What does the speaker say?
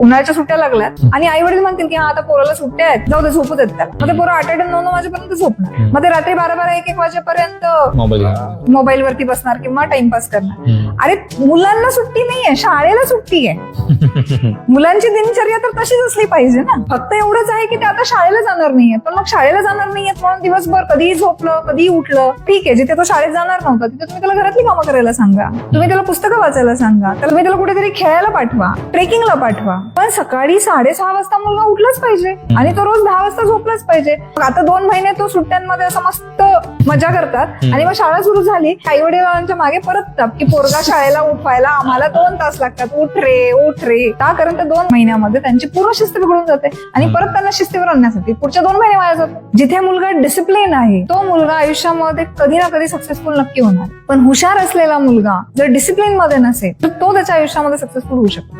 उन्हाळ्याच्या सुट्ट्या लागल्यात आणि आई वडील म्हणतील की हा आता पोराला सुट्ट्या आहेत. जाऊ दे झोपू देत त्याला. मग ते पोरं आठ आठ नऊ नऊ वाजेपर्यंत झोपणार. मग ते रात्री बारा बारा एक एक वाजेपर्यंत मोबाईल मोबाईल वरती बसणार किंवा टाइमपास करणार. अरे मुलांना सुट्टी नाहीये शाळेला सुट्टी आहे. मुलांची दिनचर्या तर तशीच असली पाहिजे ना. फक्त एवढंच आहे की ते आता शाळेला जाणार नाहीयेत. पण मग शाळेला जाणार नाहीयेत म्हणून दिवसभर कधीही झोपलं कधीही उठलं. ठीक आहे जिथे तो शाळेत जाणार नव्हता तिथे तुम्ही त्याला घरातली कामं करायला सांगा. तुम्ही त्याला पुस्तकं वाचायला सांगा. त्याला तुम्ही त्याला कुठेतरी खेळायला पाठवा ट्रेकिंगला पाठवा. पण सकाळी साडेसहा वाजता मुलगा उठलाच पाहिजे. आणि तो रोज दहा वाजता झोपलाच पाहिजे. मग आता दोन महिने तो सुट्ट्यांमध्ये असं मस्त मजा करतात. आणि मग शाळा सुरू झाली. आई वडिलांच्या मागे परततात की पोरगा शाळेला उठवायला आम्हाला दोन तास लागतात. उठ रे उठ रे का? कारण दोन महिन्यामध्ये त्यांची पूर्ण शिस्त बिघडून जाते. आणि परत त्यांना शिस्तीवर आणण्यासाठी पुढच्या दोन महिने वाया जातात. जिथे मुलगा डिसिप्लिन आहे तो मुलगा आयुष्यामध्ये कधी ना कधी सक्सेसफुल नक्की होणार. पण हुशार असलेला मुलगा जर डिसिप्लिनमध्ये नसेल तर तो त्याच्या आयुष्यामध्ये सक्सेसफुल होऊ शकतो.